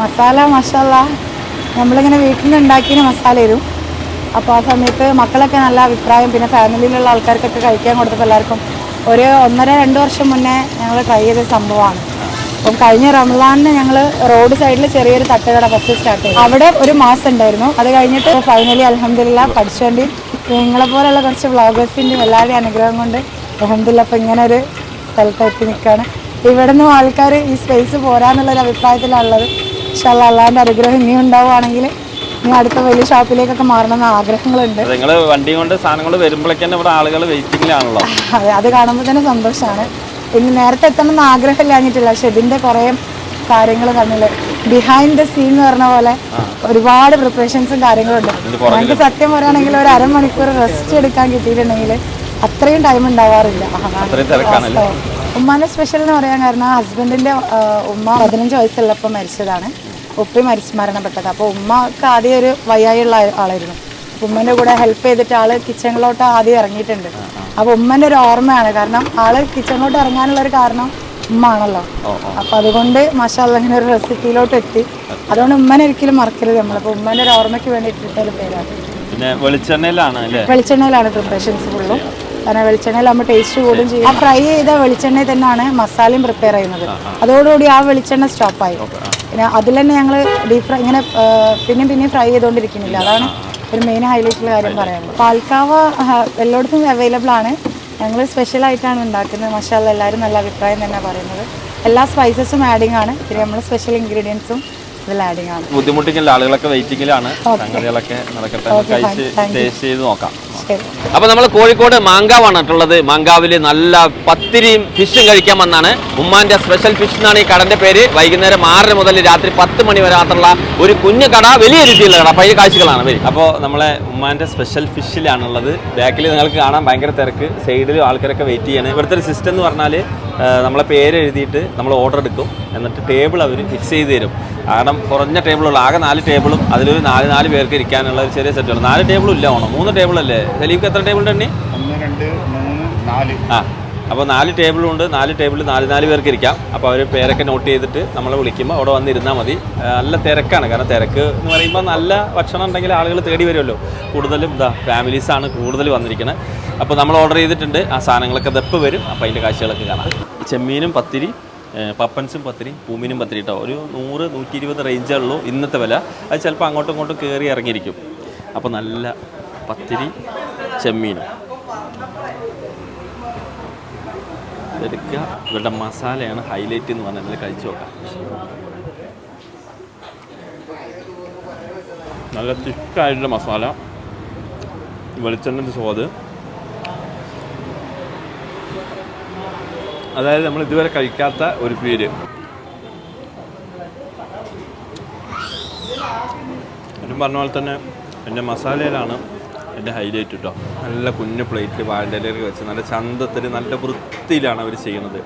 മസാല മസാല നമ്മളിങ്ങനെ വീട്ടിൽ നിന്ന് ഉണ്ടാക്കിയ മസാല തരും. അപ്പോൾ ആ സമയത്ത് മക്കളൊക്കെ നല്ല അഭിപ്രായം പിന്നെ ഫാമിലിയിലുള്ള ആൾക്കാർക്കൊക്കെ കഴിക്കാൻ കൊടുത്തപ്പോൾ എല്ലാവർക്കും ഒരു ഒന്നര രണ്ട് വർഷം മുന്നേ ഞങ്ങൾ ട്രൈ ചെയ്ത സംഭവമാണ്. അപ്പം കഴിഞ്ഞ റംസാനിന് ഞങ്ങൾ റോഡ് സൈഡിൽ ചെറിയൊരു തട്ടുകട ഫസ്റ്റ് സ്റ്റാർട്ട് ചെയ്തു. അവിടെ ഒരു മാസം ഉണ്ടായിരുന്നു. അത് കഴിഞ്ഞിട്ട് ഫൈനലി അലഹമില്ല പഠിച്ചുകൊണ്ടി നിങ്ങളെ പോലെയുള്ള കുറച്ച് വ്ളോഗേഴ്സിന്റെയും എല്ലാവരുടെയും അനുഗ്രഹം കൊണ്ട് അലഹമില്ല അപ്പം ഇങ്ങനെ ഒരു സ്ഥലത്ത് എത്തി നിൽക്കുകയാണ് ഇവിടെ ആൾക്കാർ ഈ സ്പേസ് പോരാന്നുള്ളൊരു അഭിപ്രായത്തിലുള്ളത് പക്ഷേ അള്ളാന്റെ അനുഗ്രഹം ഇനിയും ഉണ്ടാവുകയാണെങ്കിൽ ഇനി അടുത്ത വലിയ ഷോപ്പിലേക്കൊക്കെ മാറണമെന്ന് ആഗ്രഹങ്ങളുണ്ട്. നിങ്ങൾ വണ്ടി കൊണ്ട് സാധനങ്ങൾ വരുമ്പോഴേക്കും ഇവിടെ ആളുകൾ വെയിറ്റിംഗിലാണല്ലോ അതെ അത് കാണുമ്പോൾ തന്നെ സന്തോഷമാണ് ഇനി നേരത്തെ എത്തണം എന്ന് ആഗ്രഹമില്ലാഞ്ഞിട്ടില്ല പക്ഷെ ഇതിന്റെ കുറേ കാര്യങ്ങൾ തമ്മിൽ ബിഹൈൻഡ് ദ സീൻ എന്ന് പറഞ്ഞ പോലെ ഒരുപാട് പ്രിപ്പറേഷൻസും കാര്യങ്ങളുണ്ട്. ഞങ്ങൾക്ക് സത്യം പറയുകയാണെങ്കിൽ ഒരു അരമണിക്കൂർ റെസ്റ്റ് എടുക്കാൻ കിട്ടിയിട്ടുണ്ടെങ്കിൽ അത്രയും ടൈം ഉണ്ടാവാറില്ല. ഉമ്മാന്റെ സ്പെഷ്യൽ എന്ന് പറയാൻ കാരണം ഹസ്ബൻഡിന്റെ ഉമ്മ പതിനഞ്ച് വയസ്സുള്ളപ്പോൾ മരിച്ചതാണ്. ഉപ്പി മരിച്ച് മരണപ്പെട്ടത്. അപ്പോൾ ഉമ്മക്ക് ആദ്യം ഒരു വയ്യായുള്ള ആളായിരുന്നു. ഉമ്മന്റെ കൂടെ ഹെൽപ്പ് ചെയ്തിട്ട് ആൾ കിച്ചണിലോട്ട് ആദ്യം ഇറങ്ങിയിട്ടുണ്ട്. അപ്പോൾ ഉമ്മന്റെ ഒരു ഓർമ്മയാണ്. കാരണം ആൾ കിച്ചണിലോട്ട് ഇറങ്ങാനുള്ള ഒരു കാരണം ഉമ്മ ആണല്ലോ അപ്പൊ അതുകൊണ്ട് മഷാല്ല അങ്ങനെ ഒരു റെസിപ്പിയിലോട്ട് എത്തി. അതുകൊണ്ട് ഉമ്മനെ ഒരിക്കലും മറക്കരുത് നമ്മളപ്പോൾ ഉമ്മന്റെ ഒരു ഓർമ്മയ്ക്ക് വേണ്ടി ഇട്ടിട്ട പേരാണ്. പിന്നെ വെളിച്ചെണ്ണയിലാണ് വെളിച്ചെണ്ണയിലാണ് പ്രിപ്പറേഷൻസ് ഫുള്ളും കാരണം വെളിച്ചെണ്ണയിലാകുമ്പോൾ ടേസ്റ്റ് കൂടും ചെയ്യും. ആ ഫ്രൈ ചെയ്ത വെളിച്ചെണ്ണയിൽ തന്നെയാണ് മസാലയും പ്രിപ്പയർ ചെയ്യുന്നത്. അതോടുകൂടി ആ വെളിച്ചെണ്ണ സ്റ്റോപ്പായി പിന്നെ അതിൽ തന്നെ ഞങ്ങൾ ഡീപ് ഫ്രൈ ഇങ്ങനെ പിന്നെയും പിന്നെയും ഫ്രൈ ചെയ്തുകൊണ്ടിരിക്കുന്നില്ല അതാണ് ഒരു മെയിൻ ഹൈലൈറ്റുള്ള കാര്യം പറയാനുള്ളത്. പാൽക്കാവ എല്ലായിടത്തും അവൈലബിൾ ആണ്. ഞങ്ങൾ സ്പെഷ്യലായിട്ടാണ് ഉണ്ടാക്കുന്നത്. മസാല എല്ലാവരും നല്ല അഭിപ്രായം തന്നെ പറയുന്നത്. എല്ലാ സ്പൈസസും ആഡിങ് ആണ്. പിന്നെ നമ്മൾ സ്പെഷ്യൽ ഇൻഗ്രീഡിയൻസും ഇതിൽ ആഡിങ് ആണ്. ആളുകളൊക്കെ വെയിറ്റിംഗിലാണ് സംഗതികളൊക്കെ നടക്കട്ടെ. ടേസ്റ്റ് ചെയ്ത് നോക്കാം. ശരി അപ്പൊ നമ്മൾ കോഴിക്കോട് മാങ്കാവാണിട്ടുള്ളത് മാങ്കാവിൽ നല്ല പത്തിരിയും ഫിഷും കഴിക്കാൻ വന്നാണ്. ഉമ്മാന്റെ സ്പെഷ്യൽ ഫിഷ് എന്നാണ് ഈ കടന്റെ പേര്. വൈകുന്നേരം ആറര മുതൽ രാത്രി പത്ത് മണി വരെ മാത്രമുള്ള ഒരു കുഞ്ഞു കട വലിയ രീതിയിലുള്ള കട. പഴയ കാഴ്ചകളാണ്. വരും. അപ്പോൾ നമ്മളെ ഉമ്മാന്റെ സ്പെഷ്യൽ ഫിഷിലാണുള്ളത് ബാക്കിൽ നിങ്ങൾക്ക് കാണാൻ ഭയങ്കര തിരക്ക്. സൈഡിലും ആൾക്കാരൊക്കെ വെയിറ്റ് ചെയ്യാണ്. ഇവിടുത്തെ ഒരു സിസ്റ്റം എന്ന് പറഞ്ഞാൽ നമ്മളെ പേര് എഴുതിയിട്ട് നമ്മൾ ഓർഡർ എടുക്കും. എന്നിട്ട് ടേബിൾ അവർ ഫിക്സ് ചെയ്ത് തരും. കാരണം കുറഞ്ഞ ടേബിളുള്ള ആകെ നാല് ടേബിളും അതിലൊരു നാല് നാല് പേർക്ക് ഇരിക്കാനുള്ള ഒരു ചെറിയ സെറ്റുള്ളൂ നാല് ടേബിളും ഇല്ല ഓണം. മൂന്ന് ടേബിളല്ലേ സലീംക്ക് എത്ര ടേബിൾ ഉണ്ട് ഒന്ന് രണ്ട് മൂന്ന് നാല്. ആ അപ്പോൾ നാല് ടേബിളുണ്ട് നാല് ടേബിൾ നാല് നാല് പേർക്ക് ഇരിക്കാം. അപ്പോൾ അവർ പേരൊക്കെ നോട്ട് ചെയ്തിട്ട് നമ്മൾ വിളിക്കുമ്പോൾ അവിടെ വന്നിരുന്നാൽ മതി. നല്ല തിരക്കാണ്. കാരണം തിരക്ക് എന്ന് പറയുമ്പോൾ നല്ല ഭക്ഷണം ഉണ്ടെങ്കിൽ ആളുകൾ തേടി വരുമല്ലോ. കൂടുതലും ഇതാ ഫാമിലീസാണ് കൂടുതൽ വന്നിരിക്കുന്നത് അപ്പോൾ നമ്മൾ ഓർഡർ ചെയ്തിട്ടുണ്ട്. ആ സാധനങ്ങളൊക്കെ ദപ്പ് വരും. അപ്പോൾ അതിന്റെ കാഴ്ചകളൊക്കെ കാണാം. ചെമ്മീനും പത്തിരി പപ്പൻസും പത്തിരി പൂമീനും പത്തിരി കേട്ടോ ഒരു നൂറ് നൂറ്റി ഇരുപത് റേഞ്ചുള്ളൂ ഇന്നത്തെ വില. അത് ചിലപ്പോൾ അങ്ങോട്ടും ഇങ്ങോട്ടും കയറി ഇറങ്ങിയിരിക്കും. അപ്പോൾ നല്ല പത്തിരി ചെമ്മീനും എടുക്കുക ഇവരുടെ മസാലയാണ് ഹൈലൈറ്റ് എന്ന് പറഞ്ഞാൽ കഴിച്ചു നോക്കാം നല്ല തിക്കായിട്ടുള്ള മസാല വെളിച്ചെണ്ണന്റെ സ്വാദ് അതായത് നമ്മൾ ഇതുവരെ കഴിക്കാത്ത ഒരു പേര് എന്നും പറഞ്ഞ പോലെ തന്നെ എന്റെ മസാലയിലാണ് എന്റെ ഹൈലൈറ്റ് കേട്ടോ. നല്ല കുഞ്ഞു പ്ലേറ്റിൽ വാഴയിലൊക്കെ വെച്ച് നല്ല ചന്തത്തിൽ നല്ല വൃത്തിയിലാണ് അവർ ചെയ്യുന്നത്.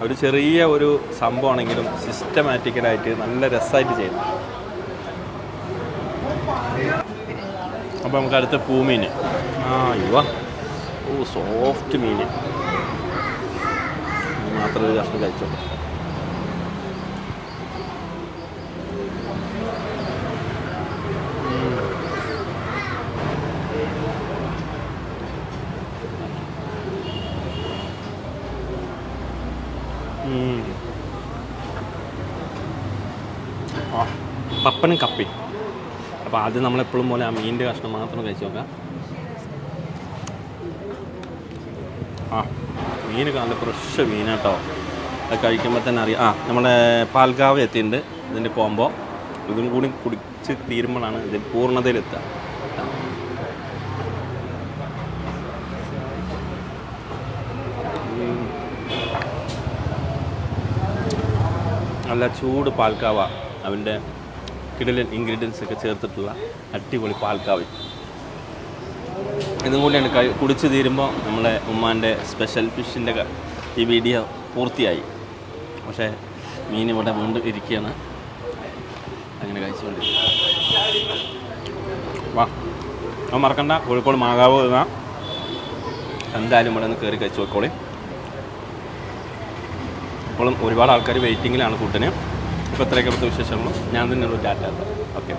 അവർ ചെറിയ ഒരു സംഭവമാണെങ്കിലും സിസ്റ്റമാറ്റിക്കലായിട്ട് നല്ല രസമായിട്ട് ചെയ്യുന്നു അപ്പോൾ നമുക്ക് അടുത്ത പൂമീൻ ആ യുവ ഓ സോഫ്റ്റ് മീൻ മാത്രമേ കഷ്ടം കഷ്ണം കഴിച്ചോളൂ. പപ്പനും കപ്പി. അപ്പോൾ ആദ്യം നമ്മളെപ്പോഴും പോലെ ആ മീനിന്റെ കഷ്ണം മാത്രം കഴിച്ച് നോക്കാം. ആ മീൻ നല്ല ഫ്രഷ് മീനാട്ടോ അത് കഴിക്കുമ്പോൾ തന്നെ അറിയാം. ആ നമ്മുടെ പാൽഗാവ് എത്തിയിട്ടുണ്ട്. ഇതിന്റെ കോംബോ ഇതും കൂടി കുടിച്ച് തീരുമ്പോഴാണ് ഇതിൽ പൂർണതയിലെത്തുക. നല്ല ചൂട് പാൽക്കാവ. അവന്റെ കിടലൻ ഇൻഗ്രീഡിയൻസ് ഒക്കെ ചേർത്തിട്ടുള്ള അടിപൊളി പാൽക്കാവി. ഇതും കൂടിയാണ് കഴി കുടിച്ച് തീരുമ്പോൾ നമ്മളെ ഉമ്മാന്റെ സ്പെഷ്യൽ ഫിഷിന്റെ ഈ വീഡിയോ പൂർത്തിയായി. പക്ഷേ മീൻ ഇവിടെ വീണ്ടും ഇരിക്കുകയാണ്. അങ്ങനെ കഴിച്ചുകൊണ്ടിരിക്കും വാ. അത് മറക്കണ്ട. കോഴിക്കോട് മാകാവ് എന്തായാലും ഇവിടെ നിന്ന് കയറി കഴിച്ചു നോക്കോളി ഇപ്പോഴും ഒരുപാട് ആൾക്കാർ വെയിറ്റിങ്ങിലാണ് ഫുഡിന് ഇപ്പോൾ ഇത്രയൊക്കെ വിശേഷങ്ങളും? ഞാൻ തന്നെയുള്ള ഡാറ്റ ഓക്കെ